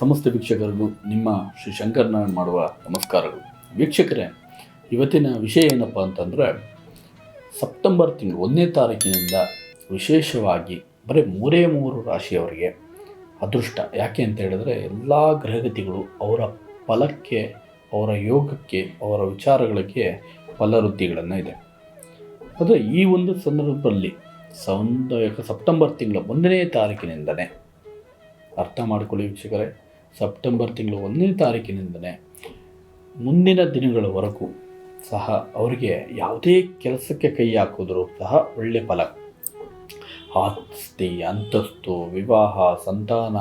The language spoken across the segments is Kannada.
ಸಮಸ್ತ ವೀಕ್ಷಕರಿಗೂ ನಿಮ್ಮ ಶ್ರೀ ಶಂಕರನಾರಾಯಣ ಮಾಡುವ ನಮಸ್ಕಾರಗಳು. ವೀಕ್ಷಕರೇ, ಇವತ್ತಿನ ವಿಷಯ ಏನಪ್ಪ ಅಂತಂದರೆ, ಸೆಪ್ಟೆಂಬರ್ ತಿಂಗಳು ಒಂದನೇ ತಾರೀಕಿನಿಂದ ವಿಶೇಷವಾಗಿ ಬರೀ ಮೂರೇ ಮೂರು ರಾಶಿಯವರಿಗೆ ಅದೃಷ್ಟ. ಯಾಕೆ ಅಂತ ಹೇಳಿದ್ರೆ, ಎಲ್ಲ ಗ್ರಹಗತಿಗಳು ಅವರ ಫಲಕ್ಕೆ, ಅವರ ಯೋಗಕ್ಕೆ, ಅವರ ವಿಚಾರಗಳಿಗೆ ಫಲವೃದ್ಧಿಗಳನ್ನು ಇದೆ. ಆದರೆ ಈ ಒಂದು ಸಂದರ್ಭದಲ್ಲಿ ಸಂದ ಸೆಪ್ಟೆಂಬರ್ ತಿಂಗಳ ಒಂದನೇ ತಾರೀಕಿನಿಂದಲೇ ಅರ್ಥ ಮಾಡಿಕೊಳ್ಳಿ ವೀಕ್ಷಕರೇ. ಸೆಪ್ಟೆಂಬರ್ ತಿಂಗಳು ಒಂದನೇ ತಾರೀಕಿನಿಂದಲೇ ಮುಂದಿನ ದಿನಗಳವರೆಗೂ ಸಹ ಅವರಿಗೆ ಯಾವುದೇ ಕೆಲಸಕ್ಕೆ ಕೈ ಹಾಕಿದ್ರೂ ಸಹ ಒಳ್ಳೆಯ ಫಲ. ಆಸ್ತಿ, ಅಂತಸ್ತು, ವಿವಾಹ, ಸಂತಾನ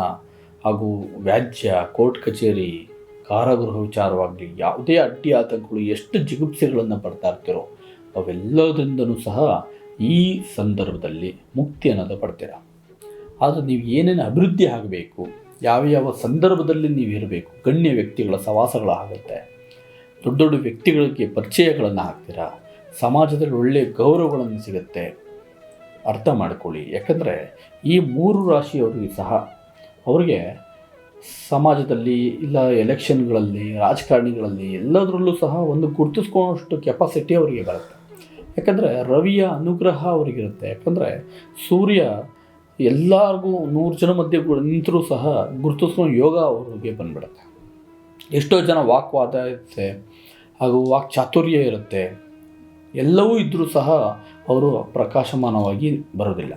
ಹಾಗೂ ವ್ಯಾಜ್ಯ, ಕೋರ್ಟ್ ಕಚೇರಿ, ಕಾರಾಗೃಹ ವಿಚಾರವಾಗಲಿ, ಯಾವುದೇ ಅಡ್ಡಿ ಆತಂಕಗಳು, ಎಷ್ಟು ಜಿಗುಪ್ಸೆಗಳನ್ನು ಪಡ್ತಾ ಇರ್ತೀರೋ ಅವೆಲ್ಲದರಿಂದನೂ ಸಹ ಈ ಸಂದರ್ಭದಲ್ಲಿ ಮುಕ್ತಿ ಅನ್ನೋದು ಪಡ್ತೀರ? ಆದರೆ ನೀವು ಏನೇನು ಅಭಿವೃದ್ಧಿ ಆಗಬೇಕು ಯಾವ ಯಾವ ಸಂದರ್ಭದಲ್ಲಿ ನೀವು ಇರಬೇಕು, ಗಣ್ಯ ವ್ಯಕ್ತಿಗಳ ಸವಾಸಗಳಾಗುತ್ತೆ ದೊಡ್ಡ ದೊಡ್ಡ ವ್ಯಕ್ತಿಗಳಿಗೆ ಪರಿಚಯಗಳನ್ನು ಹಾಕ್ತೀರಾ? ಸಮಾಜದಲ್ಲಿ ಒಳ್ಳೆಯ ಗೌರವಗಳನ್ನು ಸಿಗುತ್ತೆ. ಅರ್ಥ ಮಾಡ್ಕೊಳ್ಳಿ. ಯಾಕಂದರೆ ಈ ಮೂರು ರಾಶಿಯವರಿಗೂ ಸಹ ಅವರಿಗೆ ಸಮಾಜದಲ್ಲಿ ಇಲ್ಲ ಎಲೆಕ್ಷನ್ಗಳಲ್ಲಿ, ರಾಜಕಾರಣಿಗಳಲ್ಲಿ ಎಲ್ಲದರಲ್ಲೂ ಸಹ ಒಂದು ಗುರುತಿಸ್ಕೊಳ್ಳೋಷ್ಟು ಕೆಪಾಸಿಟಿ ಅವರಿಗೆ ಬರುತ್ತೆ. ಯಾಕಂದರೆ ರವಿಯ ಅನುಗ್ರಹ ಅವರಿಗಿರುತ್ತೆ. ಯಾಕಂದರೆ ಸೂರ್ಯ ಎಲ್ಲರಿಗೂ ನೂರು ಜನ ಮಧ್ಯೆ ನಿಂತರೂ ಸಹ ಗುರುತಿಸ್ಕೊಂಡು ಯೋಗ ಅವ್ರಿಗೆ ಬಂದ್ಬಿಡುತ್ತೆ. ಎಷ್ಟೋ ಜನ ವಾಕ್ವಾದ ಇರುತ್ತೆ, ಹಾಗೂ ವಾಕ್ ಚಾತುರ್ಯ ಇರುತ್ತೆ. ಎಲ್ಲವೂ ಇದ್ದರೂ ಸಹ ಅವರು ಪ್ರಕಾಶಮಾನವಾಗಿ ಬರೋದಿಲ್ಲ.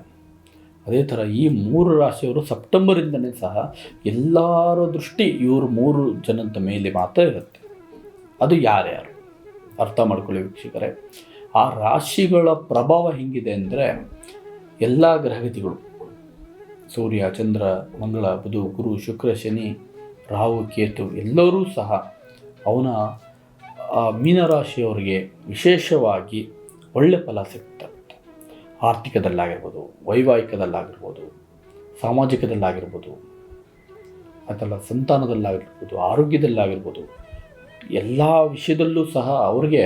ಅದೇ ಥರ ಈ ಮೂರು ರಾಶಿಯವರು ಸೆಪ್ಟೆಂಬರಿಂದನೇ ಸಹ ಎಲ್ಲರ ದೃಷ್ಟಿ ಇವರು ಮೂರು ಜನದ ಮೇಲೆ ಮಾತ್ರ ಇರುತ್ತೆ. ಅದು ಯಾರ್ಯಾರು? ಅರ್ಥ ಮಾಡ್ಕೊಳ್ಳಿ ವೀಕ್ಷಕರೇ. ಆ ರಾಶಿಗಳ ಪ್ರಭಾವ ಹೇಗಿದೆ ಅಂದರೆ ಎಲ್ಲ ಗ್ರಹಗತಿಗಳು. ಸೂರ್ಯ, ಚಂದ್ರ, ಮಂಗಳ, ಬುಧು, ಗುರು, ಶುಕ್ರ, ಶನಿ, ರಾಹು, ಕೇತು ಎಲ್ಲರೂ ಸಹ ಅವನ ಮೀನರಾಶಿಯವರಿಗೆ ವಿಶೇಷವಾಗಿ ಒಳ್ಳೆ ಫಲ ಸಿಗ್ತಾರೆ ಆರ್ಥಿಕದಲ್ಲಾಗಿರ್ಬೋದು, ವೈವಾಹಿಕದಲ್ಲಾಗಿರ್ಬೋದು, ಸಾಮಾಜಿಕದಲ್ಲಾಗಿರ್ಬೋದು ಅಥವಾ ಸಂತಾನದಲ್ಲಾಗಿರ್ಬೋದು, ಆರೋಗ್ಯದಲ್ಲಾಗಿರ್ಬೋದು, ಎಲ್ಲ ವಿಷಯದಲ್ಲೂ ಸಹ ಅವರಿಗೆ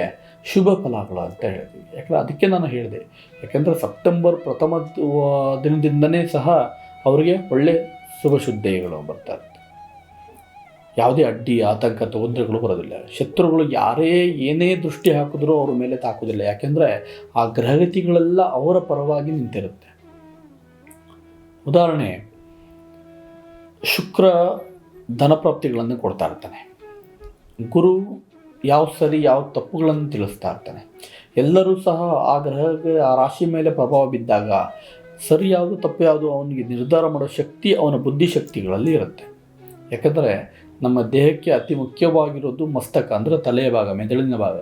ಶುಭ ಫಲಗಳು ಅಂತ ಹೇಳಿದ್ವಿ ಯಾಕಂದರೆ ಅದಕ್ಕೆ ನಾನು ಹೇಳಿದೆ. ಯಾಕೆಂದರೆ ಸೆಪ್ಟೆಂಬರ್ ಪ್ರಥಮ ದಿನದಿಂದನೇ ಸಹ ಅವರಿಗೆ ಒಳ್ಳೆ ಶುಭ ಶುದ್ಧಗಳು ಬರ್ತಾ ಇರುತ್ತೆ. ಯಾವುದೇ ಅಡ್ಡಿ, ಆತಂಕ, ತೊಂದರೆಗಳು ಬರೋದಿಲ್ಲ. ಶತ್ರುಗಳು ಯಾರೇ ಏನೇ ದೃಷ್ಟಿ ಹಾಕಿದ್ರೂ ಅವ್ರ ಮೇಲೆ ತಾಕೋದಿಲ್ಲ. ಯಾಕೆಂದರೆ ಆ ಗ್ರಹಗತಿಗಳೆಲ್ಲ ಅವರ ಪರವಾಗಿ ನಿಂತಿರುತ್ತೆ. ಉದಾಹರಣೆ, ಶುಕ್ರ ಧನಪ್ರಾಪ್ತಿಗಳನ್ನು ಕೊಡ್ತಾ ಇರ್ತಾನೆ. ಗುರು ಯಾವ ಸರಿ ಯಾವ ತಪ್ಪುಗಳನ್ನು ತಿಳಿಸ್ತಾ ಇರ್ತಾನೆ. ಎಲ್ಲರೂ ಸಹ ಆ ಗ್ರಹಕ್ಕೆ, ಆ ರಾಶಿ ಮೇಲೆ ಪ್ರಭಾವ ಬಿದ್ದಾಗ ಸರಿ ಯಾವುದು ತಪ್ಪು ಯಾವುದು ಅವನಿಗೆ ನಿರ್ಧಾರ ಮಾಡೋ ಶಕ್ತಿ ಅವನ ಬುದ್ಧಿಶಕ್ತಿಗಳಲ್ಲಿ ಇರುತ್ತೆ. ಯಾಕಂದರೆ ನಮ್ಮ ದೇಹಕ್ಕೆ ಅತಿ ಮುಖ್ಯವಾಗಿರೋದು ಮಸ್ತಕ, ಅಂದರೆ ತಲೆಯ ಭಾಗ, ಮೆದುಳಿನ ಭಾಗ.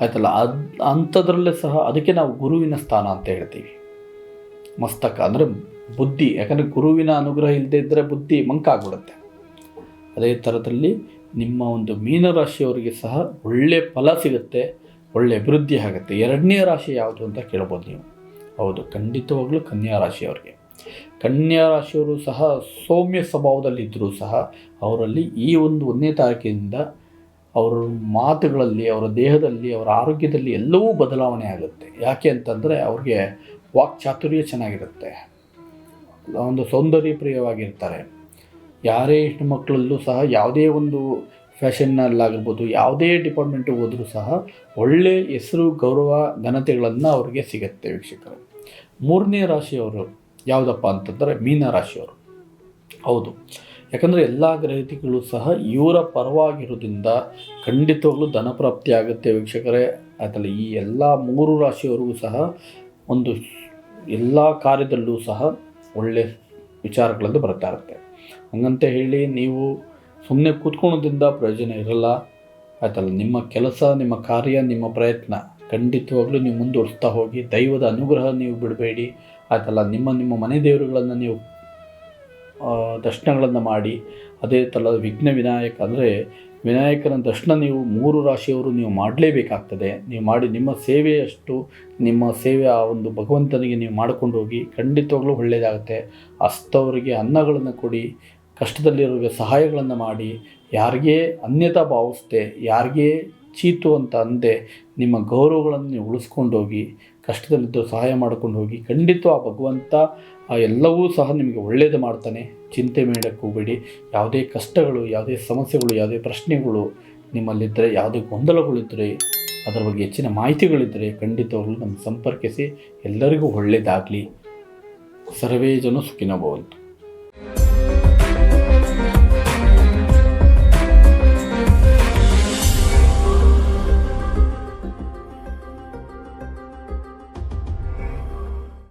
ಆಯ್ತಲ್ಲ? ಅದು, ಅಂಥದ್ರಲ್ಲೇ ಸಹ ಅದಕ್ಕೆ ನಾವು ಗುರುವಿನ ಸ್ಥಾನ ಅಂತ ಹೇಳ್ತೀವಿ. ಮಸ್ತಕ ಅಂದರೆ ಬುದ್ಧಿ. ಯಾಕಂದರೆ ಗುರುವಿನ ಅನುಗ್ರಹ ಇಲ್ಲದೆ ಇದ್ದರೆ ಬುದ್ಧಿ ಮಂಕಾಗ್ಬಿಡುತ್ತೆ. ಅದೇ ಥರದಲ್ಲಿ ನಿಮ್ಮ ಒಂದು ಮೀನರಾಶಿಯವರಿಗೆ ಸಹ ಒಳ್ಳೆಯ ಫಲ ಸಿಗುತ್ತೆ, ಒಳ್ಳೆ ಅಭಿವೃದ್ಧಿ ಆಗುತ್ತೆ. ಎರಡನೇ ರಾಶಿ ಯಾವುದು ಅಂತ ಕೇಳ್ಬೋದು ನೀವು. ಹೌದು, ಖಂಡಿತವಾಗಲೂ ಕನ್ಯಾ ರಾಶಿಯವರಿಗೆ. ಕನ್ಯಾ ರಾಶಿಯವರು ಸಹ ಸೌಮ್ಯ ಸ್ವಭಾವದಲ್ಲಿದ್ದರೂ ಸಹ ಅವರಲ್ಲಿ ಈ ಒಂದು ಒಂದನೇ ತಾರೀಕಿನಿಂದ ಅವರ ಮಾತುಗಳಲ್ಲಿ, ಅವರ ದೇಹದಲ್ಲಿ, ಅವರ ಆರೋಗ್ಯದಲ್ಲಿ ಎಲ್ಲವೂ ಬದಲಾವಣೆ ಆಗುತ್ತೆ. ಯಾಕೆ ಅಂತಂದರೆ ಅವ್ರಿಗೆ ವಾಕ್ ಚಾತುರ್ಯ ಚೆನ್ನಾಗಿರುತ್ತೆ. ಒಂದು ಸೌಂದರ್ಯ ಪ್ರಿಯವಾಗಿರ್ತಾರೆ ಯಾರೇ ಹೆಣ್ಣುಮಕ್ಕಳಲ್ಲೂ ಸಹ ಯಾವುದೇ ಒಂದು ಫ್ಯಾಷನ್ನಲ್ಲಾಗಿರ್ಬೋದು, ಯಾವುದೇ ಡಿಪಾರ್ಟ್ಮೆಂಟಿಗೆ ಹೋದರೂ ಸಹ ಒಳ್ಳೆಯ ಹೆಸರು, ಗೌರವ, ಘನತೆಗಳನ್ನು ಅವ್ರಿಗೆ ಸಿಗುತ್ತೆ ವೀಕ್ಷಕರು. ಮೂರನೇ ರಾಶಿಯವರು ಯಾವುದಪ್ಪ ಅಂತಂದರೆ ಮೀನ ರಾಶಿಯವರು. ಹೌದು. ಯಾಕಂದರೆ ಎಲ್ಲ ಗ್ರಹಿತಿಗಳು ಸಹ ಇವರ ಪರವಾಗಿರೋದ್ರಿಂದ ಖಂಡಿತವಾಗ್ಲೂ ಧನಪ್ರಾಪ್ತಿ ಆಗುತ್ತೆ ವೀಕ್ಷಕರೇ. ಅದರಲ್ಲಿ ಈ ಎಲ್ಲ ಮೂರು ರಾಶಿಯವರಿಗೂ ಸಹ ಒಂದು ಎಲ್ಲ ಕಾರ್ಯದಲ್ಲೂ ಸಹ ಒಳ್ಳೆಯ ವಿಚಾರಗಳನ್ನು ಬರ್ತಾ ಇರುತ್ತೆ. ಹಂಗಂತ ಹೇಳಿ ನೀವು ಸುಮ್ಮನೆ ಕೂತ್ಕೊಳೋದ್ರಿಂದ ಪ್ರಯೋಜನ ಇರಲ್ಲ. ಆಯ್ತಲ್ಲ, ನಿಮ್ಮ ಕೆಲಸ, ನಿಮ್ಮ ಕಾರ್ಯ, ನಿಮ್ಮ ಪ್ರಯತ್ನ ಖಂಡಿತವಾಗ್ಲೂ ನೀವು ಮುಂದುವರಿಸ್ತಾ ಹೋಗಿ, ದೈವದ ಅನುಗ್ರಹ ನೀವು ಬಿಡಬೇಡಿ. ಆಯ್ತಲ್ಲ, ನಿಮ್ಮ ನಿಮ್ಮ ಮನೆ ದೇವರುಗಳನ್ನು ನೀವು ದರ್ಶನಗಳನ್ನು ಮಾಡಿ, ಅದೇ ಥರ ವಿಘ್ನ ವಿನಾಯಕ ಅಂದರೆ ವಿನಾಯಕನ ದರ್ಶನ ನೀವು ಮೂರು ರಾಶಿಯವರು ನೀವು ಮಾಡಲೇಬೇಕಾಗ್ತದೆ. ನೀವು ಮಾಡಿ, ನಿಮ್ಮ ಸೇವೆಯಷ್ಟು, ನಿಮ್ಮ ಸೇವೆ ಆ ಒಂದು ಭಗವಂತನಿಗೆ ನೀವು ಮಾಡ್ಕೊಂಡು ಹೋಗಿ ಖಂಡಿತವಾಗ್ಲೂ ಒಳ್ಳೆಯದಾಗುತ್ತೆ ಅಸ್ತವರಿಗೆ ಅನ್ನಗಳನ್ನು ಕೊಡಿ, ಕಷ್ಟದಲ್ಲಿರೋರಿಗೆ ಸಹಾಯಗಳನ್ನು ಮಾಡಿ, ಯಾರಿಗೇ ಅನ್ಯತಾ ಭಾವಿಸ್ದೆ, ಯಾರಿಗೇ ಚೀತು ಅಂತ ಅಂದೆ, ನಿಮ್ಮ ಗೌರವಗಳನ್ನು ನೀವು ಉಳಿಸ್ಕೊಂಡು ಹೋಗಿ ಕಷ್ಟದಲ್ಲಿದ್ದು ಸಹಾಯ ಮಾಡ್ಕೊಂಡು ಹೋಗಿ ಖಂಡಿತ ಆ ಭಗವಂತ ಆ ಎಲ್ಲವೂ ಸಹ ನಿಮಗೆ ಒಳ್ಳೆಯದು ಮಾಡ್ತಾನೆ. ಚಿಂತೆ ಮೇಡಕ್ಕೆ ಹೋಗಬೇಡಿ ಯಾವುದೇ ಕಷ್ಟಗಳು, ಯಾವುದೇ ಸಮಸ್ಯೆಗಳು, ಯಾವುದೇ ಪ್ರಶ್ನೆಗಳು ನಿಮ್ಮಲ್ಲಿದ್ದರೆ, ಯಾವುದೇ ಗೊಂದಲಗಳಿದ್ದರೆ, ಅದರ ಬಗ್ಗೆ ಹೆಚ್ಚಿನ ಮಾಹಿತಿಗಳಿದ್ದರೆ ಖಂಡಿತವಾಗಲೂ ನಮ್ಮ ಸಂಪರ್ಕಿಸಿ. ಎಲ್ಲರಿಗೂ ಒಳ್ಳೆಯದಾಗಲಿ ಸರ್ವೇ ಜನ ಸುಖಿನ ಭವಂತು.